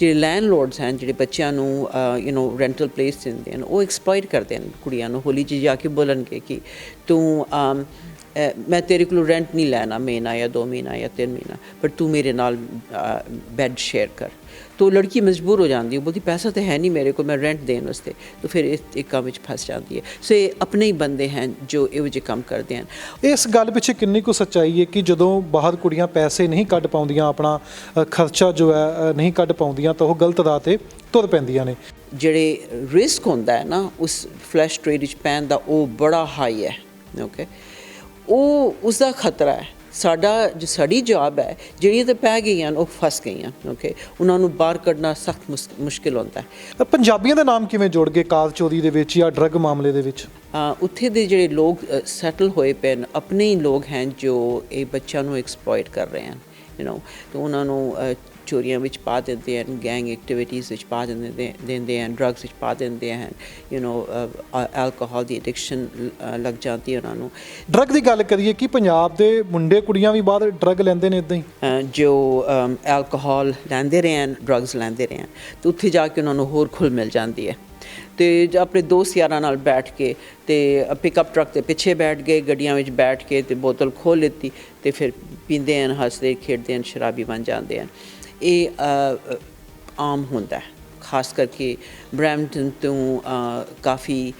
ਜਿਹੜੇ ਲੈਂਡਲੋਰਡਸ ਹਨ, ਜਿਹੜੇ ਬੱਚਿਆਂ ਨੂੰ ਯੂ نو ਰੈਂਟਲ ਪਲੇਸ ਦਿੰਦੇ ਹਨ, ਉਹ ਐਕਸਪਲੋਇਟ ਕਰਦੇ ਹਨ ਕੁੜੀਆਂ ਨੂੰ, ਹੋਲੀ 'ਚ ਜਾ ਕੇ ਬੋਲਣਗੇ ਕਿ ਤੂੰ ਮੈਂ ਤੇਰੇ ਕੋਲੋਂ ਰੈਂਟ ਨਹੀਂ ਲੈਣਾ, ਮਹੀਨਾ ਜਾਂ ਦੋ ਮਹੀਨਾ ਜਾਂ ਤਿੰਨ ਮਹੀਨਾ, ਪਰ ਤੂੰ ਮੇਰੇ ਨਾਲ ਬੈੱਡ ਸ਼ੇਅਰ ਕਰ। ਤੋ ਲੜਕੀ ਮਜਬੂਰ ਹੋ ਜਾਂਦੀ ਹੈ ਉਹ ਬੋਲਦੀ ਪੈਸਾ ਤਾਂ ਹੈ ਨਹੀਂ ਮੇਰੇ ਕੋਲ ਮੈਂ ਰੈਂਟ ਦੇਣ ਵਾਸਤੇ। ਤਾਂ ਫਿਰ ਇਸ ਇੱਕ ਕੰਮ ਵਿੱਚ ਫਸ ਜਾਂਦੀ ਹੈ। ਸੋ ਇਹ ਆਪਣੇ ਹੀ ਬੰਦੇ ਹਨ ਜੋ ਇਹੋ ਜਿਹੇ ਕੰਮ ਕਰਦੇ ਹਨ। ਇਸ ਗੱਲ ਪਿੱਛੇ ਕਿੰਨੀ ਕੁ ਸੱਚਾਈ ਹੈ ਕਿ ਜਦੋਂ ਬਾਹਰ ਕੁੜੀਆਂ ਪੈਸੇ ਨਹੀਂ ਕੱਢ ਪਾਉਂਦੀਆਂ ਆਪਣਾ ਖਰਚਾ ਜੋ ਹੈ ਨਹੀਂ ਕੱਢ ਪਾਉਂਦੀਆਂ ਤਾਂ ਉਹ ਗਲਤ ਰਾਹ ਤੇ ਤੁਰ ਪੈਂਦੀਆਂ ਨੇ। ਜਿਹੜੇ ਰਿਸਕ ਹੁੰਦਾ ਹੈ ਨਾ ਉਸ ਫਲੈਸ਼ ਟ੍ਰੇਡ ਵਿੱਚ ਪੈਣ ਦਾ ਉਹ ਬੜਾ ਹਾਈ ਹੈ। ਓਕੇ ਉਹ ਉਸ ਦਾ ਖਤਰਾ ਹੈ। ਸਾਡਾ ਜੋ ਸਾਡੀ ਜੌਬ ਹੈ ਜਿਹੜੀਆਂ ਤੇ ਪੈ ਗਈਆਂ ਉਹ ਫਸ ਗਈਆਂ ਓਕੇ ਉਹਨਾਂ ਨੂੰ ਬਾਹਰ ਕੱਢਣਾ ਸਖਤ ਮੁਸ਼ਕਿਲ ਹੁੰਦਾ ਹੈ। ਤਾਂ ਪੰਜਾਬੀਆਂ ਦੇ ਨਾਮ ਕਿਵੇਂ ਜੁੜ ਗਏ ਕਾਰ ਚੋਰੀ ਦੇ ਵਿੱਚ ਜਾਂ ਡਰੱਗ ਮਾਮਲੇ ਦੇ ਵਿੱਚ? ਉੱਥੇ ਦੇ ਜਿਹੜੇ ਲੋਕ ਸੈਟਲ ਹੋਏ ਪਏ ਨੇ ਆਪਣੇ ਹੀ ਲੋਕ ਹਨ ਜੋ ਇਹ ਬੱਚਿਆਂ ਨੂੰ ਐਕਸਪਲੋਇਟ ਕਰ ਰਹੇ ਹਨ। ਯੂ نو ਤੇ ਉਹਨਾਂ ਨੂੰ ਅ, ਚੋਰੀਆਂ ਵਿੱਚ ਪਾ ਦਿੰਦੇ ਹਨ ਗੈਂਗ ਐਕਟੀਵਿਟੀਜ਼ ਵਿੱਚ ਪਾ ਦਿੰਦੇ ਦਿੰਦੇ ਹਨ ਡਰੱਗਸ ਵਿੱਚ ਪਾ ਦਿੰਦੇ ਹਨ ਯੂ نو ਐਲਕੋਹਲ ਦੀ ਐਡਿਕਸ਼ਨ ਲੱਗ ਜਾਂਦੀ ਹੈ ਉਹਨਾਂ ਨੂੰ ਡਰੱਗ ਦੀ ਗੱਲ ਕਰੀਏ ਕਿ ਪੰਜਾਬ ਦੇ ਮੁੰਡੇ ਕੁੜੀਆਂ ਵੀ ਬਾਹਰ ਡਰੱਗ ਲੈਂਦੇ ਨੇ ਇਦਾਂ ਹੀ ਅ, ਜੋ ਐਲਕੋਹਲ ਲੈਂਦੇ ਰਹੇ ਹਨ ਡਰੱਗਸ ਲੈਂਦੇ ਰਹੇ ਹਨ ਤੇ ਉੱਥੇ ਜਾ ਕੇ ਉਹਨਾਂ ਨੂੰ ਹੋਰ ਖੁੱਲ ਮਿਲ ਜਾਂਦੀ ਹੈ ਤੇ ਆਪਣੇ ਦੋਸਤ ਯਾਰਾਂ ਨਾਲ ਬੈਠ ਕੇ ਤੇ ਪਿਕਅਪ ਟਰੱਕ ਦੇ ਪਿੱਛੇ ਬੈਠ ਗਏ, ਗੱਡੀਆਂ ਵਿੱਚ ਬੈਠ ਕੇ ਤੇ ਬੋਤਲ ਖੋਲ ਲਿੱਤੀ ਤੇ ਫਿਰ ਪੀਂਦੇ ਹਨ, ਹੱਸਦੇ, ਖੇਡਦੇ ਹਨ, ਸ਼ਰਾਬੀ ਬਣ ਜਾਂਦੇ ਹਨ। ਇਹ ਆਮ ਹੁੰਦਾ ਹੈ, ਖਾਸ ਕਰਕੇ ਬ੍ਰੈਂਪਟਨ ਤੋਂ ਕਾਫੀ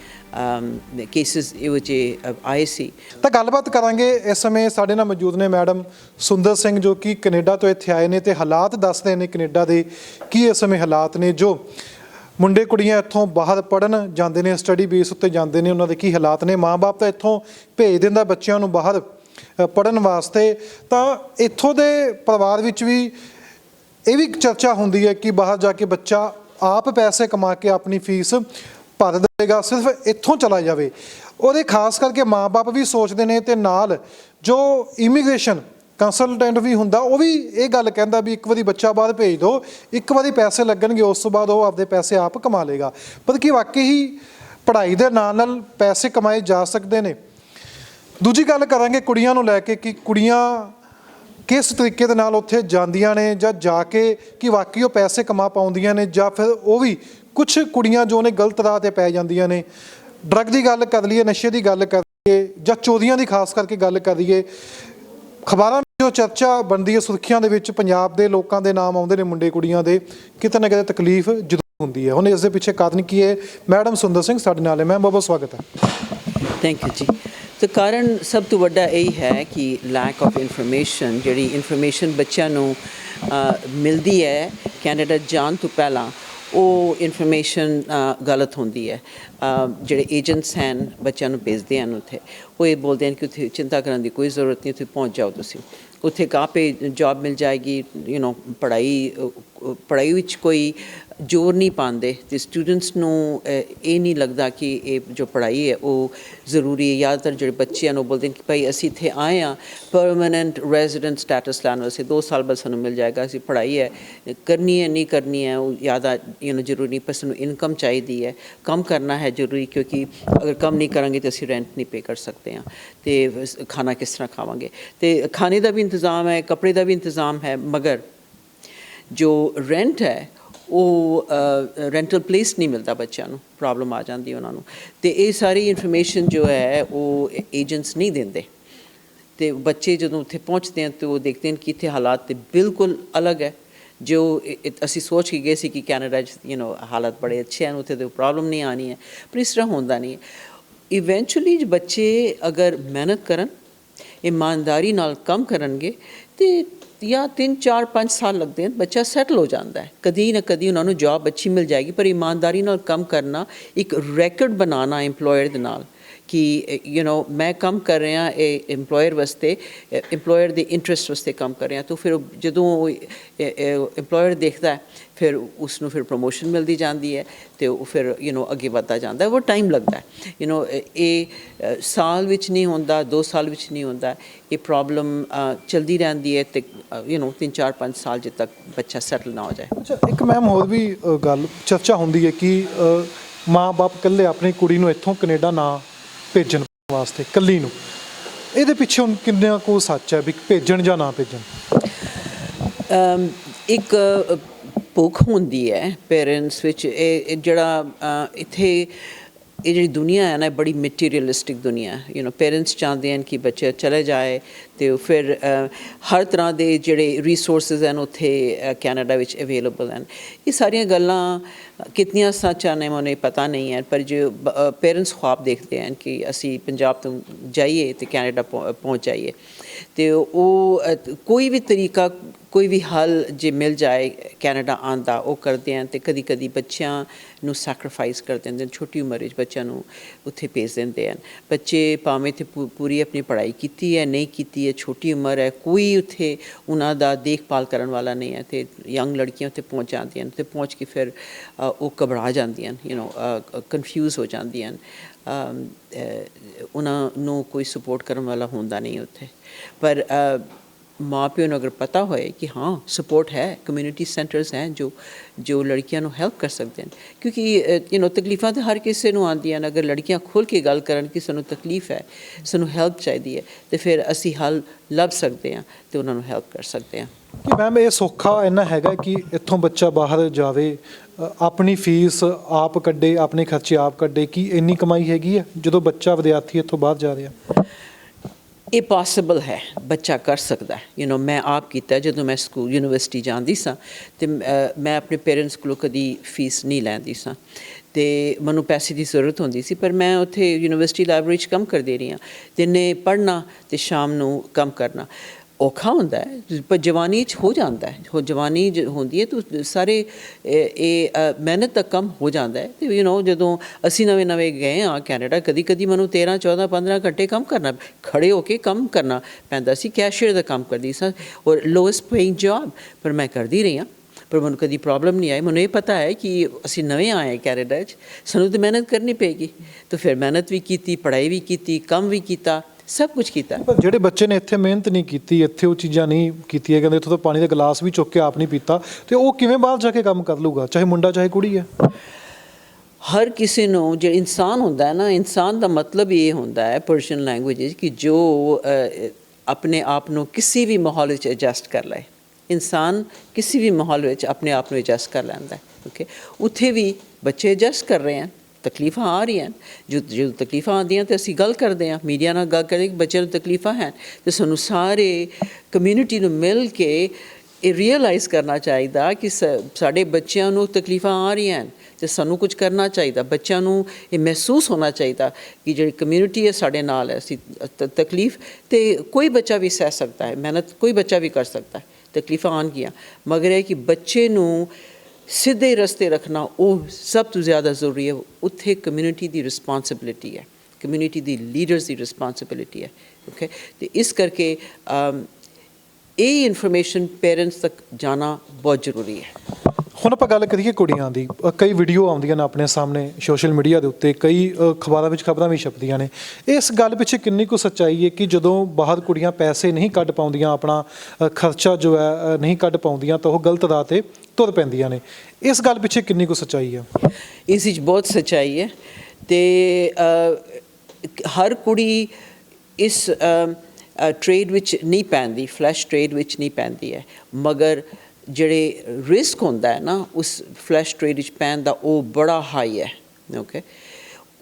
ਕੇਸਿਸ ਇਹੋ ਜਿਹੇ ਆਏ ਸੀ। ਤਾਂ ਗੱਲਬਾਤ ਕਰਾਂਗੇ ਇਸ ਸਮੇਂ ਸਾਡੇ ਨਾਲ ਮੌਜੂਦ ਨੇ ਮੈਡਮ ਸੁੰਦਰ ਸਿੰਘ ਜੋ ਕਿ ਕੈਨੇਡਾ ਤੋਂ ਇੱਥੇ ਆਏ ਨੇ ਤੇ ਹਾਲਾਤ ਦੱਸਦੇ ਨੇ ਕੈਨੇਡਾ ਦੇ ਕੀ ਇਸ ਸਮੇਂ ਹਾਲਾਤ ਨੇ ਜੋ ਮੁੰਡੇ ਕੁੜੀਆਂ ਇੱਥੋਂ ਬਾਹਰ ਪੜਨ ਜਾਂਦੇ ਨੇ ਸਟੱਡੀ ਬੇਸ ਉੱਤੇ ਜਾਂਦੇ ਨੇ, ਉਹਨਾਂ ਦੇ ਕੀ ਹਾਲਾਤ ਨੇ? ਮਾਪੇ ਤਾਂ ਇੱਥੋਂ ਭੇਜ ਦਿੰਦਾ ਬੱਚਿਆਂ ਨੂੰ ਬਾਹਰ ਪੜਨ ਵਾਸਤੇ। ਤਾਂ ਇੱਥੋਂ ਦੇ ਪਰਿਵਾਰ ਵਿੱਚ ਵੀ ਇਹ ਵੀ ਚਰਚਾ ਹੁੰਦੀ ਹੈ ਕਿ ਬਾਹਰ ਜਾ ਕੇ ਬੱਚਾ ਆਪ ਪੈਸੇ ਕਮਾ ਕੇ ਆਪਣੀ ਫੀਸ ਭਰ ਦੇਗਾ ਸਿਰਫ ਇੱਥੋਂ ਚਲਾ ਜਾਵੇ। ਉਹਦੇ ਖਾਸ ਕਰਕੇ ਮਾਪੇ ਵੀ ਸੋਚਦੇ ਨੇ ਤੇ ਨਾਲ ਜੋ ਇਮੀਗ੍ਰੇਸ਼ਨ ਕੰਸਲਟੈਂਟ ਵੀ ਹੁੰਦਾ, ਉਹ ਵੀ ਇਹ ਗੱਲ ਕਹਿੰਦਾ ਵੀ ਇੱਕ ਵਾਰੀ ਬੱਚਾ ਬਾਅਦ ਭੇਜ ਦਿਓ ਇੱਕ ਵਾਰੀ ਪੈਸੇ ਲੱਗਣਗੇ, ਉਸ ਤੋਂ ਬਾਅਦ ਉਹ ਆਪਦੇ ਪੈਸੇ ਆਪ ਕਮਾ ਲੇਗਾ ਪਰ ਕੀ ਵਾਕਈ ਹੀ ਪੜ੍ਹਾਈ ਦੇ ਨਾਲ ਨਾਲ ਪੈਸੇ ਕਮਾਏ ਜਾ ਸਕਦੇ ਨੇ। ਦੂਜੀ ਗੱਲ ਕਰਾਂਗੇ ਕੁੜੀਆਂ ਨੂੰ ਲੈ ਕੇ ਕਿ ਕੁੜੀਆਂ ਕਿਸ ਤਰੀਕੇ ਦੇ ਨਾਲ ਉੱਥੇ ਜਾਂਦੀਆਂ ਨੇ ਜਾਂ ਜਾ ਕੇ ਕਿ ਵਾਕਈ ਉਹ ਪੈਸੇ ਕਮਾ ਪਾਉਂਦੀਆਂ ਨੇ ਜਾਂ ਫਿਰ ਉਹ ਵੀ ਕੁਝ ਕੁੜੀਆਂ ਜੋ ਨੇ ਗਲਤ ਰਾਹ ਤੇ ਪੈ ਜਾਂਦੀਆਂ ਨੇ। ਡਰੱਗ ਦੀ ਗੱਲ ਕਰ ਲਈਏ, ਨਸ਼ੇ ਦੀ ਗੱਲ ਕਰ ਲਈਏ ਜਾਂ ਚੋਰੀਆਂ ਦੀ ਖਾਸ ਕਰਕੇ ਗੱਲ ਕਰ ਲਈਏ ਖਬਰਾਂ ਜੋ ਚਰਚਾ ਬਣਦੀ ਹੈ ਸੁਰਖੀਆਂ ਦੇ ਵਿੱਚ, ਪੰਜਾਬ ਦੇ ਲੋਕਾਂ ਦੇ ਨਾਮ ਆਉਂਦੇ ਨੇ ਮੁੰਡੇ ਕੁੜੀਆਂ ਦੇ, ਕਿਤੇ ਨਾ ਕਿਤੇ ਤਕਲੀਫ ਜ਼ਰੂਰ ਹੁੰਦੀ ਹੈ। ਹੁਣ ਇਸ ਦੇ ਪਿੱਛੇ ਕਾਰਨ ਕੀ ਹੈ? ਮੈਡਮ ਸੁੰਦਰ ਸਿੰਘ ਸਾਡੇ ਨਾਲ ਹੈ। ਮੈਮ ਬਹੁਤ ਸਵਾਗਤ ਹੈ। ਥੈਂਕ ਯੂ ਜੀ। ਤੇ ਕਾਰਨ ਸਭ ਤੋਂ ਵੱਡਾ ਇਹ ਹੈ ਕਿ ਲੈਕ ਆਫ ਇਨਫੋਰਮੇਸ਼ਨ ਜਿਹੜੀ ਇਨਫੋਰਮੇਸ਼ਨ ਬੱਚਿਆਂ ਨੂੰ ਮਿਲਦੀ ਹੈ, ਕੈਨੇਡਾ ਜਾਣ ਤੋਂ ਪਹਿਲਾਂ, ਉਹ ਇਨਫੋਰਮੇਸ਼ਨ ਗਲਤ ਹੁੰਦੀ ਹੈ। ਜਿਹੜੇ ਏਜੰਟਸ ਹਨ, ਬੱਚਿਆਂ ਨੂੰ ਭੇਜਦੇ ਹਨ ਉੱਥੇ। ਉਹ ਇਹ ਬੋਲਦੇ ਹਨ ਕਿ ਉੱਥੇ ਚਿੰਤਾ ਕਰਨ ਦੀ ਕੋਈ ਜ਼ਰੂਰਤ ਨਹੀਂ, ਉੱਥੇ ਪਹੁੰਚ ਜਾਓ ਤੁਸੀਂ। ਉੱਥੇ ਕਾਪੇ ਜੌਬ ਮਿਲ ਜਾਏਗੀ ਯੂ نو ਪੜ੍ਹਾਈ ਅ, ਪੜ੍ਹਾਈ ਵਿੱਚ ਕੋਈ ਜ਼ੋਰ ਨਹੀਂ ਪਾਉਂਦੇ ਤੇ ਸਟੂਡੈਂਟਸ ਨੂੰ ਇਹ ਨਹੀਂ ਲੱਗਦਾ ਕਿ ਇਹ ਜੋ ਪੜ੍ਹਾਈ ਹੈ ਉਹ ਜ਼ਰੂਰੀ ਹੈ। ਜ਼ਿਆਦਾਤਰ ਜਿਹੜੇ ਬੱਚਿਆਂ ਨੂੰ ਬੋਲਦੇ ਨੇ ਕਿ ਭਾਈ ਅਸੀਂ ਇੱਥੇ ਆਏ ਆ ਪਰਮਨੈਂਟ ਰੈਜ਼ੀਡੈਂਟ ਸਟੇਟਸ ਲੈਣ ਵਾਸਤੇ। 2 ਸਾਲ ਬਾਅਦ ਸਾਨੂੰ ਮਿਲ ਜਾਏਗਾ, ਅਸੀਂ ਪੜ੍ਹਾਈ ਹੈ, ਕਰਨੀ ਹੈ, ਨਹੀਂ ਕਰਨੀ ਹੈ, ਉਹ ਜ਼ਿਆਦਾ ਯੂ نو ਜ਼ਰੂਰੀ ਨਹੀਂ, ਪਰ ਸਾਨੂੰ ਇਨਕਮ ਚਾਹੀਦੀ ਹੈ। ਕੰਮ ਕਰਨਾ ਹੈ ਜ਼ਰੂਰੀ, ਕਿਉਂਕਿ ਅਗਰ ਕੰਮ ਨਹੀਂ ਕਰਾਂਗੇ ਤਾਂ ਅਸੀਂ ਰੈਂਟ ਨਹੀਂ ਪੇ ਕਰ ਸਕਦੇ ਹਾਂ। ਤੇ ਖਾਣਾ ਕਿਸ ਤਰ੍ਹਾਂ ਖਾਵਾਂਗੇ? ਤੇ ਖਾਣੇ ਦਾ ਵੀ ਇੰਤਜ਼ਾਮ ਹੈ, ਕੱਪੜੇ ਦਾ ਵੀ ਇੰਤਜ਼ਾਮ ਹੈ, ਮਗਰ ਜੋ ਰੈਂਟ ਹੈ, ਉਹ ਰੈਂਟਲ ਪਲੇਸ ਨਹੀਂ ਮਿਲਦਾ ਬੱਚਿਆਂ ਨੂੰ ਪ੍ਰੋਬਲਮ ਆ ਜਾਂਦੀ ਉਹਨਾਂ ਨੂੰ। ਤੇ ਇਹ ਸਾਰੀ ਇਨਫੋਰਮੇਸ਼ਨ ਜੋ ਹੈ, ਉਹ ਏਜੰਟਸ ਨਹੀਂ ਦਿੰਦੇ। ਤੇ ਬੱਚੇ ਜਦੋਂ ਉੱਥੇ ਪਹੁੰਚਦੇ ਹਨ ਤੇ ਉਹ ਦੇਖਦੇ ਹਨ ਕਿ ਇੱਥੇ ਹਾਲਾਤ ਤੇ ਬਿਲਕੁਲ ਅਲੱਗ ਹੈ। ਜੋ ਅਸੀਂ ਸੋਚ ਕੇ ਗਏ ਸੀ ਕਿ ਕੈਨੇਡਾ 'ਚ ਯੂ نو ਹਾਲਾਤ ਬੜੇ ਅੱਛੇ ਹਨ, ਉੱਥੇ ਤੇ ਪ੍ਰੋਬਲਮ ਨਹੀਂ ਆਣੀ ਹੈ, ਪਰ ਇਸ ਤਰ੍ਹਾਂ ਹੁੰਦਾ ਨਹੀਂ ਇਵੈਂਚੁਅਲੀ ਬੱਚੇ ਅਗਰ ਮਿਹਨਤ ਕਰਨ, ਇਮਾਨਦਾਰੀ ਨਾਲ ਕੰਮ ਕਰਨਗੇ ਤੇ ਜਾਂ 3 4 5 ਸਾਲ ਲੱਗਦੇ ਹਨ, ਬੱਚਾ ਸੈਟਲ ਹੋ ਜਾਂਦਾ ਹੈ। ਕਦੀ ਨਾ ਕਦੀ ਉਹਨਾਂ ਨੂੰ ਜੌਬ ਅੱਛੀ ਮਿਲ ਜਾਏਗੀ, ਪਰ ਇਮਾਨਦਾਰੀ ਨਾਲ ਕੰਮ ਕਰਨਾ ਇੱਕ ਰੈਕੋਰਡ ਬਣਾਉਣਾ EMPLOYER ਦੇ ਨਾਲ। ਕਿ ਯੂ نو ਮੈਂ ਕੰਮ ਕਰ ਰਿਹਾ ਇਹ EMPLOYER ਵਾਸਤੇ EMPLOYER ਦੇ ਇੰਟਰਸਟ ਵਾਸਤੇ ਕੰਮ ਕਰ ਰਿਹਾ ਤਾਂ ਫਿਰ ਉਹ ਜਦੋਂ EMPLOYER ਦੇਖਦਾ ਹੈ ਫਿਰ ਉਸ ਨੂੰ ਫਿਰ ਪ੍ਰੋਮੋਸ਼ਨ ਮਿਲਦੀ ਜਾਂਦੀ ਹੈ ਤੇ ਉਹ ਫਿਰ ਯੂ نو ਅੱਗੇ ਵੱਧਦਾ ਜਾਂਦਾ ਹੈ ਉਹ ਟਾਈਮ ਲੱਗਦਾ ਹੈ ਯੂ نو ਇਹ ਅ, ਸਾਲ ਵਿੱਚ ਨਹੀਂ ਹੁੰਦਾ 2 ਸਾਲ ਵਿੱਚ ਨਹੀਂ ਹੁੰਦਾ ਇਹ ਪ੍ਰੋਬਲਮ ਚਲਦੀ ਰਹਿੰਦੀ ਹੈ ਤੇ ਯੂ نو 3 4 5 ਸਾਲ ਜਿੱਦ ਤੱਕ ਬੱਚਾ ਸੈਟਲ ਨਾ ਹੋ ਜਾਏ ਅੱਛਾ ਇੱਕ ਮੈਮ ਹੋਰ ਵੀ ਅ, ਗੱਲ ਚਰਚਾ ਹੁੰਦੀ ਹੈ ਕਿ ਮਾਂ-ਬਾਪ ਇਕੱਲੇ ਆਪਣੀ ਕੁੜੀ ਨੂੰ ਇੱਥੋਂ ਕੈਨੇਡਾ ਨਾ ਭੇਜਣ ਵਾਸਤੇ ਇਕੱਲੀ ਨੂੰ। ਇਹਦੇ ਪਿੱਛੇ ਹੁਣ ਕਿੰਨਾ ਕੁ ਸੱਚ ਹੈ ਵੀ ਭੇਜਣ ਜਾਂ ਨਾ ਭੇਜਣ? ਇੱਕ, ਭੁੱਖ ਹੁੰਦੀ ਹੈ ਪੇਰੈਂਟਸ ਵਿੱਚ। ਇਹ ਜਿਹੜਾ ਇੱਥੇ ਇਹ ਜਿਹੜੀ ਦੁਨੀਆ ਹੈ ਨਾ ਬੜੀ ਮਟੀਰੀਅਲਿਸਟਿਕ ਦੁਨੀਆ ਹੈ। ਯੂ نو ਪੇਰੈਂਟਸ ਚਾਹੁੰਦੇ ਹਨ ਕਿ ਬੱਚੇ ਚਲੇ ਜਾਏ ਤੇ ਫਿਰ ਹਰ ਤਰ੍ਹਾਂ ਦੇ ਜਿਹੜੇ ਰਿਸੋਰਸਸ ਹਨ ਉੱਥੇ ਕੈਨੇਡਾ ਵਿੱਚ ਅਵੇਲੇਬਲ ਹਨ। ਇਹ ਸਾਰੀਆਂ ਗੱਲਾਂ ਕਿਤਨੀਆਂ ਸੱਚਾਂ ਨੇ ਮੈਨੂੰ ਪਤਾ ਨਹੀਂ ਹੈ, ਪਰ ਜੋ ਪੇਰੈਂਟਸ ਖੁਆਬ ਦੇਖਦੇ ਹਨ ਕਿ ਅਸੀਂ ਪੰਜਾਬ ਤੋਂ ਜਾਈਏ ਤੇ ਕੈਨੇਡਾ ਪਹੁੰ- ਪਹੁੰਚ ਜਾਈਏ, ਤੇ ਉਹ ਕੋਈ ਵੀ ਤਰੀਕਾ, ਕੋਈ ਵੀ ਹੱਲ ਜੇ ਮਿਲ ਜਾਏ ਕੈਨੇਡਾ ਆਉਣ ਦਾ, ਉਹ ਕਰਦੇ ਹਨ ਤੇ ਕਦੀ ਕਦੀ ਬੱਚਿਆਂ ਨੂੰ ਸੈਕਰੀਫਾਈਸ ਕਰ ਦਿੰਦੇ ਹਨ, ਛੋਟੀ ਉਮਰ ਵਿੱਚ ਬੱਚਿਆਂ ਨੂੰ ਉੱਥੇ ਭੇਜ ਦਿੰਦੇ ਹਨ। ਬੱਚੇ ਭਾਵੇਂ ਤੇ ਪੂ- ਪੂਰੀ ਆਪਣੀ ਪੜ੍ਹਾਈ ਕੀਤੀ ਹੈ, ਨਹੀਂ ਕੀਤੀ ਹੈ, ਛੋਟੀ ਉਮਰ ਹੈ, ਕੋਈ ਉੱਥੇ ਉਹਨਾਂ ਦਾ ਦੇਖਭਾਲ ਕਰਨ ਵਾਲਾ ਨਹੀਂ ਹੈ ਤੇ ਯੰਗ ਲੜਕੀਆਂ ਉੱਥੇ ਪਹੁੰਚ ਜਾਂਦੀਆਂ ਹਨ ਤੇ ਪਹੁੰਚ ਕੇ ਫਿਰ ਉਹ ਘਬਰਾ ਜਾਂਦੀਆਂ ਹਨ ਯੂ نو ਕਨਫਿਊਜ਼ ਹੋ ਜਾਂਦੀਆਂ ਹਨ ਉਹਨਾਂ ਨੂੰ ਕੋਈ ਸਪੋਰਟ ਕਰਨ ਵਾਲਾ ਹੁੰਦਾ ਨਹੀਂ ਉੱਥੇ। ਪਰ ਅ, ਮਾਂ ਪਿਓ ਨੂੰ ਅਗਰ ਪਤਾ ਹੋਏ ਕਿ ਹਾਂ ਸਪੋਰਟ ਹੈ ਕਮਿਊਨਿਟੀ ਸੈਂਟਰਸ ਹੈ ਜੋ ਜੋ ਲੜਕੀਆਂ ਨੂੰ ਹੈਲਪ ਕਰ ਸਕਦੇ ਹਨ। ਕਿਉਂਕਿ ਯੂ نو ਤਕਲੀਫਾਂ ਤਾਂ ਹਰ ਕਿਸੇ ਨੂੰ ਆਉਂਦੀਆਂ ਨੇ। ਅਗਰ ਲੜਕੀਆਂ ਖੁੱਲ ਕੇ ਗੱਲ ਕਰਨ ਕਿ ਸਾਨੂੰ ਤਕਲੀਫ ਹੈ ਸਾਨੂੰ ਹੈਲਪ ਚਾਹੀਦੀ ਹੈ ਤੇ ਫਿਰ ਅਸੀਂ ਹੱਲ ਲੱਭ ਸਕਦੇ ਹਾਂ ਤੇ ਉਹਨਾਂ ਨੂੰ ਹੈਲਪ ਕਰ ਸਕਦੇ ਹਾਂ। ਕਿ ਮੈਮ ਇਹ ਸੌਖਾ ਇੰਨਾ ਹੈਗਾ ਕਿ ਇੱਥੋਂ ਬੱਚਾ ਬਾਹਰ ਜਾਵੇ ਆਪਣੀ ਫੀਸ ਆਪ ਕੱਢੇ ਆਪਣੇ ਖਰਚੇ ਆਪ ਕੱਢੇ ਕੀ ਇੰਨੀ ਕਮਾਈ ਹੈਗੀ ਆ ਜਦੋਂ ਬੱਚਾ ਵਿਦਿਆਰਥੀ ਇੱਥੋਂ ਬਾਹਰ ਜਾ ਰਿਹਾ? ਇਹ ਪੋਸੀਬਲ ਹੈ ਬੱਚਾ ਕਰ ਸਕਦਾ। ਹੈ ਯੂ نو ਮੈਂ ਆਪ ਕੀਤਾ ਜਦੋਂ ਮੈਂ ਸਕੂਲ ਯੂਨੀਵਰਸਿਟੀ ਜਾਂਦੀ ਸਾਂ ਤੇ ਅ, ਮੈਂ ਆਪਣੇ ਪੇਰੈਂਟਸ ਕੋਲੋਂ ਕਦੀ ਫੀਸ ਨਹੀਂ ਲੈਂਦੀ ਸਾਂ। ਤੇ ਮੈਨੂੰ ਪੈਸੇ ਦੀ ਜ਼ਰੂਰਤ ਹੁੰਦੀ ਸੀ ਪਰ ਮੈਂ ਉੱਥੇ ਯੂਨੀਵਰਸਿਟੀ ਲਾਇਬ੍ਰੇਰੀ 'ਚ ਕੰਮ ਕਰਦੇ ਰਹੀ ਹਾਂ ਦਿਨੇ ਪੜ੍ਹਨਾ ਤੇ ਸ਼ਾਮ ਨੂੰ ਕੰਮ ਕਰਨਾ। ਔਖਾ ਹੁੰਦਾ ਹੈ, ਪਰ ਜਵਾਨੀ 'ਚ ਹੋ ਜਾਂਦਾ ਹੈ। ਹੋ ਜਵਾਨੀ ਜ- ਹੁੰਦੀ ਹੈ ਤਾਂ ਸਾਰੇ, ਇਹ ਮਿਹਨਤ ਦਾ ਕੰਮ ਹੋ ਜਾਂਦਾ ਹੈ। ਤੇ ਯੂ نو ਜਦੋਂ ਅਸੀਂ ਨਵੇਂ ਨਵੇਂ ਗਏ ਆ ਕੈਨੇਡਾ ਕਦੀ ਕਦੀ ਮੈਨੂੰ 13 14 15 ਘੰਟੇ ਕੰਮ ਕਰਨਾ, ਖੜੇ ਹੋ ਕੇ ਕੰਮ ਕਰਨਾ ਪੈਂਦਾ ਸੀ, ਕੈਸ਼ੀਅਰ ਦਾ ਕੰਮ ਕਰਦੀ ਸਾਂ ਔਰ ਲੋਐਸਟ ਪੇਇੰਗ ਜੌਬ ਪਰ ਮੈਂ ਕਰਦੀ ਰਹੀ ਹਾਂ। ਪਰ ਮੈਨੂੰ ਕਦੀ ਪ੍ਰੋਬਲਮ ਨਹੀਂ ਆਈ। ਮੈਨੂੰ ਇਹ ਪਤਾ ਹੈ ਕਿ ਅਸੀਂ ਨਵੇਂ ਆਏ ਹਾਂ ਕੈਨੇਡਾ 'ਚ, ਸਾਨੂੰ ਤਾਂ ਮਿਹਨਤ ਕਰਨੀ ਪਏਗੀ। ਤਾਂ ਫਿਰ ਮਿਹਨਤ ਵੀ ਕੀਤੀ, ਪੜ੍ਹਾਈ ਵੀ ਕੀਤੀ, ਕੰਮ ਵੀ ਕੀਤਾ। ਸਭ ਕੁਝ ਕੀਤਾ। ਪਰ ਜਿਹੜੇ ਬੱਚੇ ਨੇ ਇੱਥੇ ਮਿਹਨਤ ਨਹੀਂ ਕੀਤੀ ਇੱਥੇ ਉਹ ਚੀਜ਼ਾਂ ਨਹੀਂ ਕੀਤੀਆਂ ਕਹਿੰਦੇ ਇੱਥੋਂ ਤਾਂ ਪਾਣੀ ਦਾ ਗਲਾਸ ਵੀ ਚੁੱਕ ਕੇ ਆਪ ਨਹੀਂ ਪੀਤਾ ਤੇ ਉਹ ਕਿਵੇਂ ਬਾਹਰ ਜਾ ਕੇ ਕੰਮ ਕਰ ਲੂਗਾ ਚਾਹੇ ਮੁੰਡਾ ਚਾਹੇ ਕੁੜੀ ਹੈ? ਹਰ ਕਿਸੇ ਨੂੰ ਜਿਹੜਾ ਇਨਸਾਨ ਹੁੰਦਾ ਹੈ ਨਾ ਇਨਸਾਨ ਦਾ ਮਤਲਬ ਇਹ ਹੁੰਦਾ ਹੈ ਪਰਸ਼ੀਅਨ ਲੈਂਗੁਏਜ ਵਿੱਚ ਕਿ ਜੋ ਆਪਣੇ ਆਪ ਨੂੰ ਕਿਸੇ ਵੀ ਮਾਹੌਲ ਵਿੱਚ ਐਡਜਸਟ ਕਰ ਲਏ। ਇਨਸਾਨ ਕਿਸੇ ਵੀ ਮਾਹੌਲ ਵਿੱਚ ਆਪਣੇ ਆਪ ਨੂੰ ਐਡਜਸਟ ਕਰ ਲੈਂਦਾ ਹੈ ਓਕੇ ਉੱਥੇ ਵੀ ਬੱਚੇ ਐਡਜਸਟ ਕਰ ਰਹੇ ਹਨ। ਤਕਲੀਫਾਂ ਆ ਰਹੀਆਂ ਜੋ ਜੋ ਤਕਲੀਫਾਂ ਆਉਂਦੀਆਂ ਤੇ ਅਸੀਂ ਗੱਲ ਕਰਦੇ ਹਾਂ। ਮੀਡੀਆ ਨਾਲ ਗੱਲ ਕਰਦੇ ਕਿ ਬੱਚਿਆਂ ਨੂੰ ਤਕਲੀਫਾਂ ਹਨ ਤੇ ਸਾਨੂੰ ਸਾਰੇ ਕਮਿਊਨਿਟੀ ਨੂੰ ਮਿਲ ਕੇ ਇਹ ਰੀਅਲਾਈਜ਼ ਕਰਨਾ ਚਾਹੀਦਾ ਕਿ ਸ- ਸਾਡੇ ਬੱਚਿਆਂ ਨੂੰ ਤਕਲੀਫਾਂ ਆ ਰਹੀਆਂ ਹਨ ਤੇ ਸਾਨੂੰ ਕੁਝ ਕਰਨਾ ਚਾਹੀਦਾ। ਬੱਚਿਆਂ ਨੂੰ ਇਹ ਮਹਿਸੂਸ ਹੋਣਾ ਚਾਹੀਦਾ ਕਿ ਜਿਹੜੀ ਕਮਿਊਨਿਟੀ ਹੈ ਸਾਡੇ ਨਾਲ ਹੈ। ਅਸੀਂ ਤ- ਤਕਲੀਫ ਤੇ ਕੋਈ ਬੱਚਾ ਵੀ ਸਹਿ ਸਕਦਾ ਹੈ। ਮਿਹਨਤ ਕੋਈ ਬੱਚਾ ਵੀ ਕਰ ਸਕਦਾ ਹੈ। ਤਕਲੀਫਾਂ ਆਉਣਗੀਆਂ। ਮਗਰ ਇਹ ਕਿ ਬੱਚੇ ਨੂੰ ਸਿੱਧੇ ਰਸਤੇ ਰੱਖਣਾ ਉਹ ਸਭ ਤੋਂ ਜ਼ਿਆਦਾ ਜ਼ਰੂਰੀ ਹੈ। ਉੱਥੇ ਕਮਿਊਨਿਟੀ ਦੀ ਰਿਸਪਾਂਸਿਬਿਲਿਟੀ ਹੈ। ਕਮਿਊਨਿਟੀ ਦੀ ਲੀਡਰਸ ਦੀ ਰਿਸਪਾਂਸਿਬਿਲਿਟੀ ਹੈ। ਓਕੇ ਤੇ ਇਸ ਕਰਕੇ ਇਹ ਇਨਫੋਰਮੇਸ਼ਨ ਪੇਰੈਂਟਸ ਤੱਕ ਜਾਣਾ ਬਹੁਤ ਜ਼ਰੂਰੀ ਹੈ। ਹੁਣ ਆਪਾਂ ਗੱਲ ਕਰੀਏ ਕੁੜੀਆਂ ਦੀ। ਕਈ ਵੀਡੀਓ ਆਉਂਦੀਆਂ ਨੇ ਆਪਣੇ ਸਾਹਮਣੇ ਸੋਸ਼ਲ ਮੀਡੀਆ ਦੇ ਉੱਤੇ। ਕਈ ਅ, ਅਖਬਾਰਾਂ ਵਿੱਚ ਖਬਰਾਂ ਵੀ ਛਪਦੀਆਂ ਨੇ। ਇਸ ਗੱਲ ਪਿੱਛੇ ਕਿੰਨੀ ਕੁ ਸੱਚਾਈ ਹੈ ਕਿ ਜਦੋਂ ਬਾਹਰ ਕੁੜੀਆਂ ਪੈਸੇ ਨਹੀਂ ਕੱਢ ਪਾਉਂਦੀਆਂ ਆਪਣਾ ਖਰਚਾ ਜੋ ਹੈ ਨਹੀਂ ਕੱਢ ਪਾਉਂਦੀਆਂ ਤਾਂ ਉਹ ਗਲਤ ਰਾਹ ਤੇ ਤੁਰ ਪੈਂਦੀਆਂ ਨੇ। ਇਸ ਗੱਲ ਪਿੱਛੇ ਕਿੰਨੀ ਕੁ ਸੱਚਾਈ ਹੈ ਇਸ ਵਿੱਚ ਬਹੁਤ ਸੱਚਾਈ ਹੈ ਤੇ ਹਰ ਕੁੜੀ ਇਸ ਟ੍ਰੇਡ ਵਿੱਚ ਨਹੀਂ ਪੈਂਦੀ ਫਲੈਸ਼ ਟ੍ਰੇਡ ਵਿੱਚ ਨਹੀਂ ਪੈਂਦੀ ਹੈ। ਮਗਰ ਜਿਹੜੇ ਰਿਸਕ ਹੁੰਦਾ ਹੈ ਨਾ, ਉਸ ਫਲੈਸ਼ ਟ੍ਰੇਡ ਵਿੱਚ ਪੈਣ ਦਾ ਉਹ ਬੜਾ ਹਾਈ ਹੈ ਓਕੇ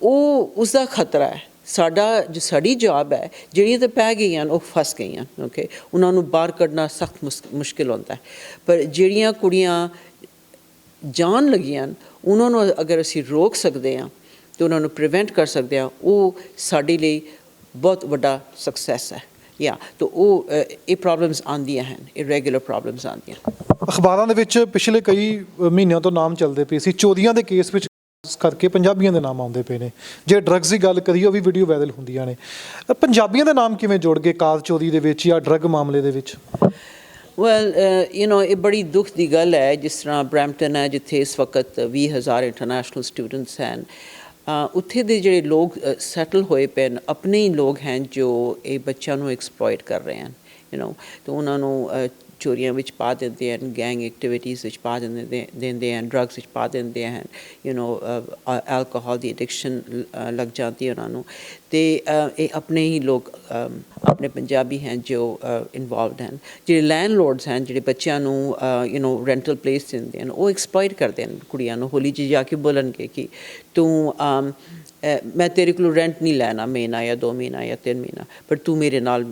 ਉਹ ਉਸ ਦਾ ਖਤਰਾ ਹੈ। ਸਾਡਾ ਜੋ ਸਾਡੀ ਜੌਬ ਹੈ ਜਿਹੜੀਆਂ ਤਾਂ ਪੈ ਗਈਆਂ ਉਹ ਫਸ ਗਈਆਂ ਓਕੇ ਉਹਨਾਂ ਨੂੰ ਬਾਹਰ ਕੱਢਣਾ ਸਖਤ ਮੁਸ਼ਕਿਲ ਹੁੰਦਾ ਹੈ। ਪਰ ਜਿਹੜੀਆਂ ਕੁੜੀਆਂ ਜਾਣ ਲੱਗੀਆਂ ਹਨ, ਉਹਨਾਂ ਨੂੰ ਅਗਰ ਅਸੀਂ ਰੋਕ ਸਕਦੇ ਹਾਂ ਤੇ ਉਹਨਾਂ ਨੂੰ ਪ੍ਰੀਵੈਂਟ ਕਰ ਸਕਦੇ ਹਾਂ ਉਹ ਸਾਡੇ ਲਈ ਬਹੁਤ ਵੱਡਾ ਸਕਸੈਸ ਹੈ। ਯਾ ਤਾਂ ਉਹ ਇਹ ਪ੍ਰੋਬਲਮਸ ਆਉਂਦੀਆਂ ਹਨ ਇਰੈਗੂਲਰ ਪ੍ਰੋਬਲਮਸ ਆਉਂਦੀਆਂ ਅਖਬਾਰਾਂ ਦੇ ਵਿੱਚ ਪਿਛਲੇ ਕਈ ਮਹੀਨਿਆਂ ਤੋਂ ਨਾਮ ਚੱਲਦੇ ਪਏ ਸੀ। ਚੋਰੀਆਂ ਦੇ ਕੇਸ ਵਿੱਚ ਖਾਸ ਕਰਕੇ ਪੰਜਾਬੀਆਂ ਦੇ ਨਾਮ ਆਉਂਦੇ ਪਏ ਨੇ ਜੇ ਡਰੱਗਸ ਦੀ ਗੱਲ ਕਰੀਏ ਉਹ ਵੀ ਵੀਡੀਓ ਵਾਇਰਲ ਹੁੰਦੀਆਂ ਨੇ ਅ, ਪੰਜਾਬੀਆਂ ਦੇ ਨਾਮ ਕਿਵੇਂ ਜੋੜ ਗਏ ਕਾਰ ਚੋਰੀ ਦੇ ਵਿੱਚ ਜਾਂ ਡਰੱਗ ਮਾਮਲੇ ਦੇ ਵਿੱਚ ਵੈਲ ਯੂ نو ਇਹ ਬੜੀ ਦੁੱਖ ਦੀ ਗੱਲ ਹੈ ਜਿਸ ਤਰ੍ਹਾਂ ਬ੍ਰੈਂਪਟਨ ਹੈ ਜਿੱਥੇ ਇਸ ਵਕਤ 20000 ਇੰਟਰਨੈਸ਼ਨਲ ਸਟੂਡੈਂਟਸ ਹਨ ਅ, ਉੱਥੇ ਦੇ ਜਿਹੜੇ ਲੋਕ ਸੈਟਲ ਹੋਏ ਪਏ ਨੇ ਆਪਣੇ ਹੀ ਲੋਕ ਹਨ ਜੋ ਇਹ ਬੱਚਿਆਂ ਨੂੰ ਐਕਸਪਲੋਇਟ ਕਰ ਰਹੇ ਹਨ ਯੂ نو ਤੇ ਉਹਨਾਂ ਨੂੰ ਅ, ਚੋਰੀਆਂ ਵਿੱਚ ਪਾ ਦਿੰਦੇ ਹਨ ਗੈਂਗ ਐਕਟੀਵਿਟੀਜ਼ ਵਿੱਚ ਪਾ ਦਿੰਦੇ ਦਿੰਦੇ ਹਨ ਡਰੱਗਸ ਵਿੱਚ ਪਾ ਦਿੰਦੇ ਹਨ ਯੂ نو ਐਲਕੋਹਲ ਦੀ ਐਡਿਕਸ਼ਨ ਲੱਗ ਜਾਂਦੀ ਹੈ ਉਹਨਾਂ ਨੂੰ ਤੇ ਅ, ਇਹ ਆਪਣੇ ਹੀ ਲੋਕ ਅਮ, ਆਪਣੇ ਪੰਜਾਬੀ ਹਨ ਜੋ ਇਨਵੋਲਵਡ ਹਨ ਜਿਹੜੇ ਲੈਂਡਲੋਰਡਸ ਹਨ ਜਿਹੜੇ ਬੱਚਿਆਂ ਨੂੰ ਯੂ نو ਰੈਂਟਲ ਪਲੇਸ ਦਿੰਦੇ ਹਨ ਉਹ ਐਕਸਪਲੋਇਟ ਕਰਦੇ ਹਨ ਕੁੜੀਆਂ ਨੂੰ ਹੋਲੀ 'ਚ ਜਾ ਕੇ ਬੋਲਣਗੇ ਕਿ ਤੂੰ ਅਮ, ਅ, ਮੈਂ ਤੇਰੇ ਕੋਲੋਂ ਰੈਂਟ ਨਹੀਂ ਲੈਣਾ ਮਹੀਨਾ ਜਾਂ ਦੋ ਮਹੀਨਾ ਜਾਂ ਤਿੰਨ ਮਹੀਨਾ ਪਰ ਤੂੰ ਮੇਰੇ ਨਾਲ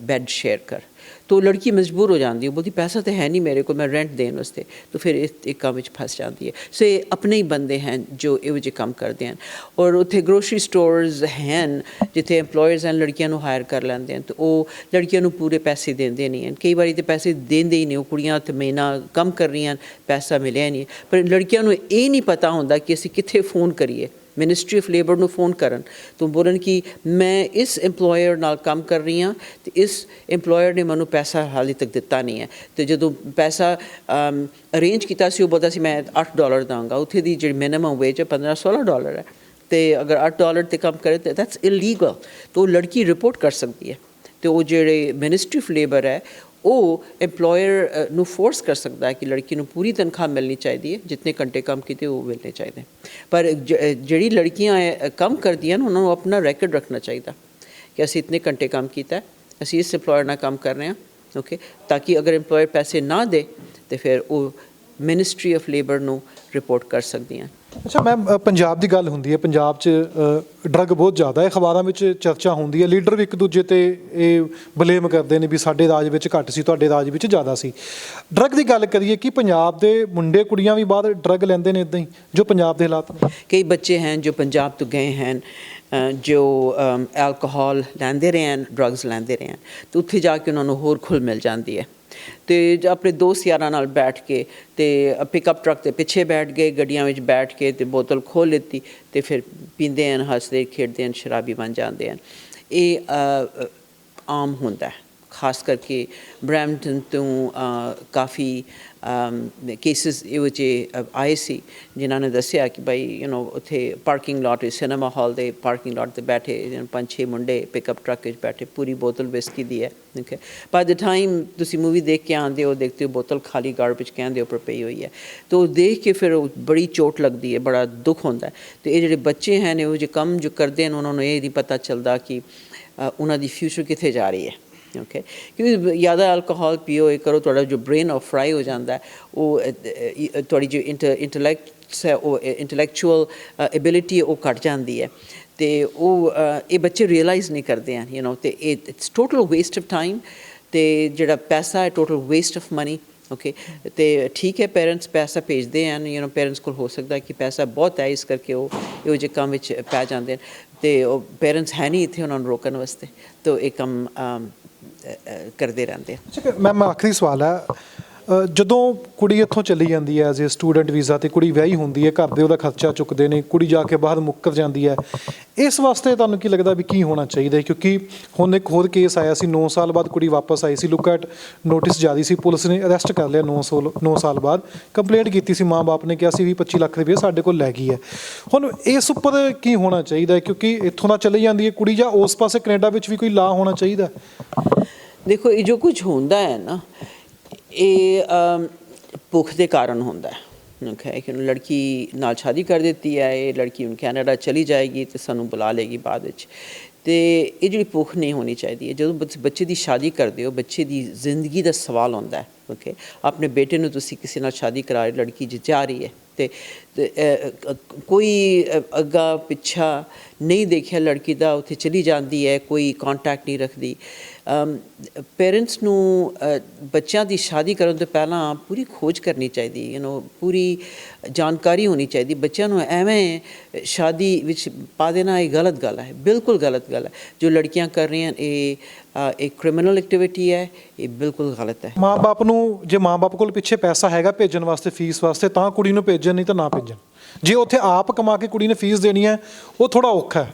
ਬੈੱਡ ਸ਼ੇਅਰ ਕਰ ਤੋ ਲੜਕੀ ਮਜਬੂਰ ਹੋ ਜਾਂਦੀ ਹੈ ਉਹ ਬੋਲਦੀ ਪੈਸਾ ਤਾਂ ਹੈ ਨਹੀਂ ਮੇਰੇ ਕੋਲ ਮੈਂ ਰੈਂਟ ਦੇਣ ਵਾਸਤੇ। ਤਾਂ ਫਿਰ ਇਸ ਇੱਕ ਕੰਮ ਵਿੱਚ ਫਸ ਜਾਂਦੀ ਹੈ। ਸੋ ਇਹ ਆਪਣੇ ਹੀ ਬੰਦੇ ਹਨ ਜੋ ਇਹੋ ਜਿਹੇ ਕੰਮ ਕਰਦੇ ਹਨ। ਔਰ ਉੱਥੇ ਗਰੋਸਰੀ ਸਟੋਰਸ ਹਨ ਜਿੱਥੇ EMPLOYERS ਹਨ ਲੜਕੀਆਂ ਨੂੰ ਹਾਇਰ ਕਰ ਲੈਂਦੇ ਹਨ। ਤੇ ਉਹ ਲੜਕੀਆਂ ਨੂੰ ਪੂਰੇ ਪੈਸੇ ਦਿੰਦੇ ਨਹੀਂ ਹਨ। ਕਈ ਵਾਰੀ ਤੇ ਪੈਸੇ ਦਿੰਦੇ ਹੀ ਨਹੀਂ ਉਹ ਕੁੜੀਆਂ ਤੇ ਮਹੀਨਾ ਕੰਮ ਕਰ ਰਹੀਆਂ ਹਨ, ਪੈਸਾ ਮਿਲਿਆ ਨਹੀਂ। ਪਰ ਲੜਕੀਆਂ ਨੂੰ ਇਹ ਨਹੀਂ ਪਤਾ ਹੁੰਦਾ ਕਿ ਅਸੀਂ ਕਿੱਥੇ ਫੋਨ ਕਰੀਏ। ਮਿਨਿਸਟਰੀ ਆਫ ਲੇਬਰ ਨੂੰ ਫੋਨ ਕਰਨ, ਤੋਂ ਬੋਲਣ ਕਿ ਮੈਂ ਇਸ EMPLOYER ਨਾਲ ਕੰਮ ਕਰ ਰਹੀ ਹਾਂ ਤੇ ਇਸ EMPLOYER ਨੇ ਮੈਨੂੰ ਪੈਸਾ ਹਾਲੇ ਤੱਕ ਦਿੱਤਾ ਨਹੀਂ ਹੈ। ਤੇ ਜਦੋਂ ਪੈਸਾ ਅਰੇਂਜ ਕੀਤਾ ਸੀ, ਉਹ ਬੋਲਦਾ ਸੀ, ਮੈਂ 8 ਡਾਲਰ ਦਾਂਗਾ। ਉੱਥੇ ਦੀ ਜਿਹੜੀ ਮਿਨੀਮਮ ਵੇਜ ਹੈ 15 16 ਡਾਲਰ ਹੈ। ਤੇ ਅਗਰ 8 ਡਾਲਰ ਤੇ ਕੰਮ ਕਰੇ ਤਾਂ ਦੈਟਸ ਇਲੀਗਲ ਤਾਂ ਉਹ ਲੜਕੀ ਰਿਪੋਰਟ ਕਰ ਸਕਦੀ ਹੈ। ਤੇ ਉਹ ਜਿਹੜੇ ਮਿਨਿਸਟਰੀ ਆਫ ਲੇਬਰ ਹੈ ਉਹ EMPLOYER ਨੂੰ ਫੋਰਸ ਕਰ ਸਕਦਾ ਹੈ ਕਿ ਲੜਕੀ ਨੂੰ ਪੂਰੀ ਤਨਖਾਹ ਮਿਲਣੀ ਚਾਹੀਦੀ ਹੈ ਜਿੰਨੇ ਘੰਟੇ ਕੰਮ ਕੀਤੇ ਉਹ ਮਿਲਣੇ ਚਾਹੀਦੇ ਪਰ ਜਿਹੜੀ ਲੜਕੀਆਂ ਕੰਮ ਕਰਦੀਆਂ ਨੇ ਉਹਨਾਂ ਨੂੰ ਆਪਣਾ ਰੈਕੋਰਡ ਰੱਖਣਾ ਚਾਹੀਦਾ ਕਿ ਅਸੀਂ ਇਤਨੇ ਘੰਟੇ ਕੰਮ ਕੀਤਾ ਅਸੀਂ ਇਸ EMPLOYER ਨਾਲ ਕੰਮ ਕਰ ਰਹੇ ਹਾਂ ਓਕੇ ਤਾਂ ਕਿ ਅਗਰ EMPLOYER ਪੈਸੇ ਨਾ ਦੇ ਤੇ ਫਿਰ ਉਹ ਮਿਨਿਸਟਰੀ ਆਫ ਲੇਬਰ ਨੂੰ ਰਿਪੋਰਟ ਕਰ ਸਕਦੀਆਂ ਅੱਛਾ ਮੈਮ ਪੰਜਾਬ ਦੀ ਗੱਲ ਹੁੰਦੀ ਹੈ। ਪੰਜਾਬ 'ਚ ਡਰੱਗ ਬਹੁਤ ਜ਼ਿਆਦਾ ਹੈ। ਅਖਬਾਰਾਂ ਵਿੱਚ ਚਰਚਾ ਹੁੰਦੀ ਹੈ। ਲੀਡਰ ਵੀ ਇੱਕ ਦੂਜੇ ਤੇ ਇਹ ਬਲੇਮ ਕਰਦੇ ਨੇ ਵੀ ਸਾਡੇ ਰਾਜ ਵਿੱਚ ਘੱਟ ਸੀ ਤੁਹਾਡੇ ਰਾਜ ਵਿੱਚ ਜ਼ਿਆਦਾ ਸੀ। ਡਰੱਗ ਦੀ ਗੱਲ ਕਰੀਏ ਕਿ ਪੰਜਾਬ ਦੇ ਮੁੰਡੇ ਕੁੜੀਆਂ ਵੀ ਬਾਹਰ ਡਰੱਗ ਲੈਂਦੇ ਨੇ ਇਦਾਂ ਹੀ ਜੋ ਪੰਜਾਬ ਦੇ ਹਾਲਾਤ ਕਈ ਬੱਚੇ ਹਨ ਜੋ ਪੰਜਾਬ ਤੋਂ ਗਏ ਹਨ ਜੋ ਐਲਕੋਹਲ ਲੈਂਦੇ ਰਹੇ ਹਨ ਡਰੱਗਸ ਲੈਂਦੇ ਰਹੇ ਹਨ। ਤੇ ਉੱਥੇ ਜਾ ਕੇ ਉਹਨਾਂ ਨੂੰ ਹੋਰ ਖੁੱਲ ਮਿਲ ਜਾਂਦੀ ਹੈ। ਤੇ ਆਪਣੇ ਦੋਸਤ ਯਾਰਾਂ ਨਾਲ ਬੈਠ ਕੇ ਤੇ ਪਿਕਅਪ ਟਰੱਕ ਦੇ ਪਿੱਛੇ ਬੈਠ ਗਏ, ਗੱਡੀਆਂ ਵਿੱਚ ਬੈਠ ਕੇ ਤੇ ਬੋਤਲ ਖੋਲ ਲਿੱਤੀ ਤੇ ਫਿਰ ਪੀਂਦੇ ਹਨ, ਹੱਸਦੇ, ਖੇਡਦੇ ਹਨ, ਸ਼ਰਾਬੀ ਬਣ ਜਾਂਦੇ ਹਨ। ਇਹ ਆਮ ਹੁੰਦਾ ਹੈ। ਖਾਸ ਕਰਕੇ ਬਰੈਂਪਟਨ ਤੋਂ ਕਾਫੀ ਕੇਸਿਸ ਇਹੋ ਜਿਹੇ ਅ, ਆਏ ਸੀ ਜਿਨ੍ਹਾਂ ਨੇ ਦੱਸਿਆ ਕਿ ਭਾਈ ਯੂ نو ਉੱਥੇ ਪਾਰਕਿੰਗ ਲਾਟ ਵਿੱਚ ਸਿਨੇਮਾ ਹਾਲ ਦੇ ਪਾਰਕਿੰਗ ਲਾਟ ਤੇ ਬੈਠੇ ਪੰਜ ਛੇ ਮੁੰਡੇ ਪਿਕਅਪ ਟਰੱਕ ਵਿੱਚ ਬੈਠੇ ਪੂਰੀ ਬੋਤਲ ਵਿਸਕੀ ਦੀ ਹੈ ਓਕੇ ਬਾਈ ਦ ਟਾਈਮ ਤੁਸੀਂ ਮੂਵੀ ਦੇਖ ਕੇ ਆਉਂਦੇ ਹੋ ਦੇਖਦੇ ਹੋ ਬੋਤਲ ਖਾਲੀ ਗਾਰਬੇਜ ਕੈਨ ਦੇ ਉੱਪਰ ਪਈ ਹੋਈ ਹੈ ਤੋ ਦੇਖ ਕੇ ਫਿਰ ਉਹ ਬੜੀ ਚੋਟ ਲੱਗਦੀ ਹੈ ਬੜਾ ਦੁੱਖ ਹੁੰਦਾ ਹੈ। ਤੇ ਇਹ ਜਿਹੜੇ ਬੱਚੇ ਹਨ ਉਹ ਜਿਹੇ ਕੰਮ ਜੋ ਕਰਦੇ ਹਨ ਉਹਨਾਂ ਨੂੰ ਇਹ ਨਹੀਂ ਪਤਾ ਚੱਲਦਾ ਕਿ ਉਹਨਾਂ ਦੀ ਫਿਊਚਰ ਕਿੱਥੇ ਜਾ ਰਹੀ ਹੈ। ਓਕੇ ਕਿਉਂਕਿ ਜ਼ਿਆਦਾ ਅਲਕੋਹਲ ਪੀਓ ਇਹ ਕਰੋ ਤੁਹਾਡਾ ਜੋ ਬ੍ਰੇਨ ਆਫ ਫਰਾਈ ਹੋ ਜਾਂਦਾ ਹੈ, ਉਹ ਅ, ਅ, ਤੁਹਾਡੀ ਜੋ ਇੰਟੈਲੈਕਟਸ ਹੈ ਉਹ ਇੰਟੈਲੈਕਚੁਅਲ ਐਬਿਲਿਟੀ ਉਹ ਘਟ ਜਾਂਦੀ ਹੈ ਤੇ ਉਹ ਅ, ਇਹ ਬੱਚੇ ਰੀਅਲਾਈਜ਼ ਨਹੀਂ ਕਰਦੇ ਹਨ ਯੂ نو ਤੇ it's total waste of time ਤੇ ਜਿਹੜਾ ਪੈਸਾ ਹੈ total waste of money okay ਤੇ ਠੀਕ ਹੈ ਪੇਰੈਂਟਸ ਪੈਸਾ ਭੇਜਦੇ ਹਨ ਯੂ نو ਪੇਰੈਂਟਸ ਕੋਲ ਹੋ ਸਕਦਾ ਕਿ ਪੈਸਾ ਬਹੁਤ ਹੈ ਇਸ ਕਰਕੇ ਉਹ ਇਹੋ ਜਿਹੇ ਕੰਮ ਵਿੱਚ ਪੈ ਜਾਂਦੇ ਨੇ ਤੇ ਉਹ ਪੇਰੈਂਟਸ ਹੈ ਨਹੀਂ ਇੱਥੇ ਉਹਨਾਂ ਨੂੰ ਰੋਕਣ ਵਾਸਤੇ ਤੋ ਇਹ ਕੰਮ ਅਮ, ਅ, ਅ, ਕਰਦੇ ਰਹਿੰਦੇ ਆ। ਮੈਮ ਆਖਰੀ ਸਵਾਲ ਹੈ। ਜਦੋਂ ਕੁੜੀ ਇੱਥੋਂ ਚਲੀ ਜਾਂਦੀ ਹੈ ਐਜ਼ ਅ ਸਟੂਡੈਂਟ ਵੀਜ਼ਾ ਤੇ ਕੁੜੀ ਵਿਆਹੀ ਹੁੰਦੀ ਹੈ, ਘਰ ਦੇ ਉਹਦਾ ਖਰਚਾ ਚੁੱਕਦੇ ਨੇ, ਕੁੜੀ ਜਾ ਕੇ ਬਾਹਰ ਮੁੱਕਰ ਜਾਂਦੀ ਹੈ, ਇਸ ਵਾਸਤੇ ਤੁਹਾਨੂੰ ਕੀ ਲੱਗਦਾ ਵੀ ਕੀ ਹੋਣਾ ਚਾਹੀਦਾ? ਕਿਉਂਕਿ ਹੁਣ ਇੱਕ ਹੋਰ ਕੇਸ ਆਇਆ ਸੀ 9 ਸਾਲ ਬਾਅਦ ਕੁੜੀ ਵਾਪਸ ਆਈ ਸੀ ਲੁੱਕ ਐਟ ਨੋਟਿਸ ਜਾਰੀ ਸੀ, ਪੁਲਿਸ ਨੇ ਅਰੈਸਟ ਕਰ ਲਿਆ 9 ਸਾਲ 9 ਸਾਲ ਬਾਅਦ ਕੰਪਲੇਂਟ ਕੀਤੀ ਸੀ ਮਾਂ-ਬਾਪ ਨੇ ਕਿਹਾ ਸੀ ਵੀ 25 ਲੱਖ ਰੁਪਏ ਸਾਡੇ ਕੋਲ ਲੈ ਗਈ ਹੈ। ਹੁਣ ਇਸ ਉੱਪਰ ਕੀ ਹੋਣਾ ਚਾਹੀਦਾ ਕਿਉਂਕਿ ਇੱਥੋਂ ਦਾ ਚਲੀ ਜਾਂਦੀ ਹੈ ਕੁੜੀ ਜਾਂ ਉਸ ਪਾਸੇ ਕੈਨੇਡਾ ਵਿੱਚ ਵੀ ਕੋਈ ਲਾ ਹੋਣਾ ਚਾਹੀਦਾ? ਦੇਖੋ, ਇਹ ਜੋ ਕੁਝ ਹੁੰਦਾ ਹੈ ਨਾ ਇਹ ਭੁੱਖ ਦੇ ਕਾਰਨ ਹੁੰਦਾ ਹੈ। ਓਕੇ ਕਿ ਲੜਕੀ ਨਾਲ ਸ਼ਾਦੀ ਕਰ ਦਿੱਤੀ ਹੈ, ਇਹ ਲੜਕੀ ਹੁਣ ਕੈਨੇਡਾ ਚਲੀ ਜਾਏਗੀ ਤੇ ਸਾਨੂੰ ਬੁਲਾ ਲੇਗੀ ਬਾਅਦ ਵਿੱਚ। ਤੇ ਇਹ ਜਿਹੜੀ ਭੁੱਖ ਨਹੀਂ ਹੋਣੀ ਚਾਹੀਦੀ ਹੈ ਜਦੋਂ ਬੱਚ- ਬੱਚੇ ਦੀ ਸ਼ਾਦੀ ਕਰਦੇ ਹੋ, ਬੱਚੇ ਦੀ ਜ਼ਿੰਦਗੀ ਦਾ ਸਵਾਲ ਹੁੰਦਾ ਹੈ। ਓਕੇ ਆਪਣੇ ਬੇਟੇ ਨੂੰ ਤੁਸੀਂ ਕਿਸੇ ਨਾਲ ਸ਼ਾਦੀ ਕਰਾ ਰਹੇ ਲੜਕੀ ਜੇ ਜਾ ਰਹੀ ਹੈ ਤੇ ਕੋਈ ਅੱਗਾ ਪਿੱਛਾ ਨਹੀਂ ਦੇਖਿਆ ਲੜਕੀ ਦਾ ਉੱਥੇ ਚਲੀ ਜਾਂਦੀ ਹੈ ਕੋਈ ਕੰਟੈਕਟ ਨਹੀਂ ਰੱਖਦੀ ਪੇਰੈਂਟਸ ਨੂੰ ਬੱਚਿਆਂ ਦੀ ਸ਼ਾਦੀ ਕਰਨ ਤੋਂ ਪਹਿਲਾਂ ਪੂਰੀ ਖੋਜ ਕਰਨੀ ਚਾਹੀਦੀ ਯੂ نو ਪੂਰੀ ਜਾਣਕਾਰੀ ਹੋਣੀ ਚਾਹੀਦੀ ਬੱਚਿਆਂ ਨੂੰ ਐਵੇਂ ਸ਼ਾਦੀ ਵਿੱਚ ਪਾ ਦੇਣਾ ਇਹ ਗਲਤ ਗੱਲ ਹੈ ਬਿਲਕੁਲ ਗਲਤ ਗੱਲ ਹੈ ਜੋ ਲੜਕੀਆਂ ਕਰ ਰਹੀਆਂ ਇਹ ਅ, ਇੱਕ ਕ੍ਰਿਮੀਨਲ ਐਕਟੀਵਿਟੀ ਹੈ ਇਹ ਬਿਲਕੁਲ ਗਲਤ ਹੈ ਮਾਂ-ਬਾਪ ਨੂੰ ਜੇ ਮਾਂ-ਬਾਪ ਕੋਲ ਪਿੱਛੇ ਪੈਸਾ ਹੈਗਾ ਭੇਜਣ ਵਾਸਤੇ, ਫੀਸ ਵਾਸਤੇ, ਤਾਂ ਕੁੜੀ ਨੂੰ ਭੇਜਣ, ਨਹੀਂ ਤਾਂ ਨਾ ਭੇਜਣ। ਜੇ ਉੱਥੇ ਆਪ ਕਮਾ ਕੇ ਕੁੜੀ ਨੇ ਫੀਸ ਦੇਣੀ ਹੈ, ਉਹ ਥੋੜਾ ਔਖਾ ਹੈ।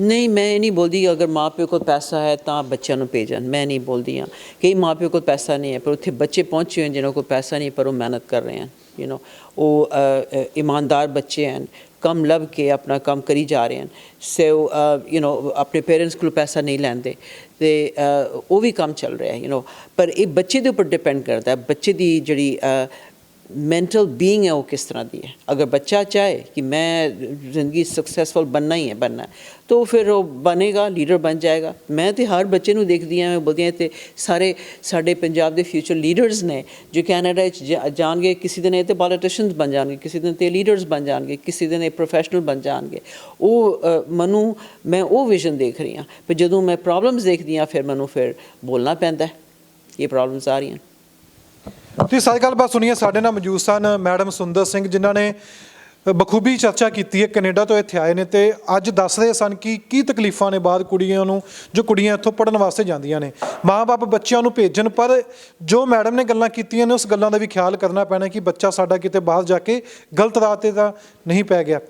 ਨਹੀਂ, ਮੈਂ ਇਹ ਨਹੀਂ ਬੋਲਦੀ ਅਗਰ ਮਾਪਿਓ ਕੋਲ ਪੈਸਾ ਹੈ ਤਾਂ ਬੱਚਿਆਂ ਨੂੰ ਭੇਜਣ, ਮੈਂ ਨਹੀਂ ਬੋਲਦੀ ਹਾਂ ਕਈ ਮਾਪਿਓ ਕੋਲ ਪੈਸਾ ਨਹੀਂ ਹੈ, ਪਰ ਉੱਥੇ ਬੱਚੇ ਪਹੁੰਚੇ ਹੋਏ ਹਨ ਜਿਨ੍ਹਾਂ ਕੋਲ ਪੈਸਾ ਨਹੀਂ ਪਰ ਉਹ ਮਿਹਨਤ ਕਰ ਰਹੇ ਹਨ। ਯੂ نو ਉਹ ਇਮਾਨਦਾਰ ਬੱਚੇ ਹਨ। ਕੰਮ ਲੱਭ ਕੇ ਆਪਣਾ ਕੰਮ ਕਰੀ ਜਾ ਰਹੇ ਹਨ ਸੋ ਯੂ نو ਆਪਣੇ ਪੇਰੈਂਟਸ ਕੋਲ ਪੈਸਾ ਨਹੀਂ ਲੈਂਦੇ ਤੇ ਅ, ਉਹ ਵੀ ਕੰਮ ਚੱਲ ਰਿਹਾ ਹੈ ਯੂ نو ਪਰ ਇਹ ਬੱਚੇ ਦੇ ਉੱਪਰ ਡਿਪੈਂਡ ਕਰਦਾ ਹੈ ਬੱਚੇ ਦੀ ਜਿਹੜੀ ਮੈਂਟਲ ਬੀਇੰਗ ਹੈ ਉਹ ਕਿਸ ਤਰ੍ਹਾਂ ਦੀ ਹੈ ਅਗਰ ਬੱਚਾ ਚਾਹੇ ਕਿ ਮੈਂ ਜ਼ਿੰਦਗੀ ਸਕਸੈਸਫੁਲ ਬਣਨਾ ਹੀ ਹੈ ਬਣਨਾ ਹੈ, ਤਾਂ ਫਿਰ ਉਹ ਬਣੇਗਾ ਲੀਡਰ ਬਣ ਜਾਏਗਾ ਮੈਂ ਤੇ ਹਰ ਬੱਚੇ ਨੂੰ ਦੇਖਦੀ ਹਾਂ ਮੈਂ ਬੋਲਦੀ ਹਾਂ ਤੇ ਸਾਰੇ ਸਾਡੇ ਪੰਜਾਬ ਦੇ ਫਿਊਚਰ ਲੀਡਰਸ ਨੇ ਜੋ ਕੈਨੇਡਾ ਵਿੱਚ ਜਾ- ਜਾਣਗੇ ਕਿਸੇ ਦਿਨ ਇਹ ਤੇ ਪੋਲੀਟੀਸ਼ੀਅਨਸ ਬਣ ਜਾਣਗੇ ਕਿਸੇ ਦਿਨ ਤੇ ਲੀਡਰਸ ਬਣ ਜਾਣਗੇ ਕਿਸੇ ਦਿਨ ਇਹ ਪ੍ਰੋਫੈਸ਼ਨਲ ਬਣ ਜਾਣਗੇ ਉਹ ਅ, ਮੈਨੂੰ ਮੈਂ ਉਹ ਵਿਜ਼ਨ ਦੇਖ ਰਹੀ ਹਾਂ ਪਰ ਜਦੋਂ ਮੈਂ ਪ੍ਰੋਬਲਮਸ ਦੇਖਦੀ ਹਾਂ ਫਿਰ ਮੈਨੂੰ ਫਿਰ ਬੋਲਣਾ ਪੈਂਦਾ ਇਹ ਪ੍ਰੋਬਲਮਸ ਆ ਰਹੀਆਂ ਤੁਸੀਂ ਸਾਰੀ ਗੱਲਬਾਤ ਸੁਣੀਏ। ਸਾਡੇ ਨਾਲ ਮੌਜੂਦ ਸਨ ਮੈਡਮ ਸੁੰਦਰ ਸਿੰਘ, ਜਿਨ੍ਹਾਂ ਨੇ ਬਖੂਬੀ ਚਰਚਾ ਕੀਤੀ ਹੈ ਕੈਨੇਡਾ ਤੋਂ ਇੱਥੇ ਆਏ ਨੇ ਤੇ ਅੱਜ ਦੱਸ ਰਹੇ ਸਨ ਕਿ ਕੀ ਤਕਲੀਫਾਂ ਨੇ ਬਾਅਦ ਕੁੜੀਆਂ ਨੂੰ, ਜੋ ਕੁੜੀਆਂ ਇੱਥੋਂ ਪੜਨ ਵਾਸਤੇ ਜਾਂਦੀਆਂ ਨੇ। ਮਾਪੇ ਬੱਚਿਆਂ ਨੂੰ ਭੇਜਣ, ਪਰ ਜੋ ਮੈਡਮ ਨੇ ਗੱਲਾਂ ਕੀਤੀਆਂ ਨੇ, ਉਸ ਗੱਲਾਂ ਦਾ ਵੀ ਖਿਆਲ ਕਰਨਾ ਪੈਣਾ ਕਿ ਬੱਚਾ ਸਾਡਾ ਕਿਤੇ ਬਾਹਰ ਜਾ ਕੇ ਗਲਤ ਰਾਹ ਤੇ ਤਾਂ ਨਹੀਂ ਪੈ ਗਿਆ।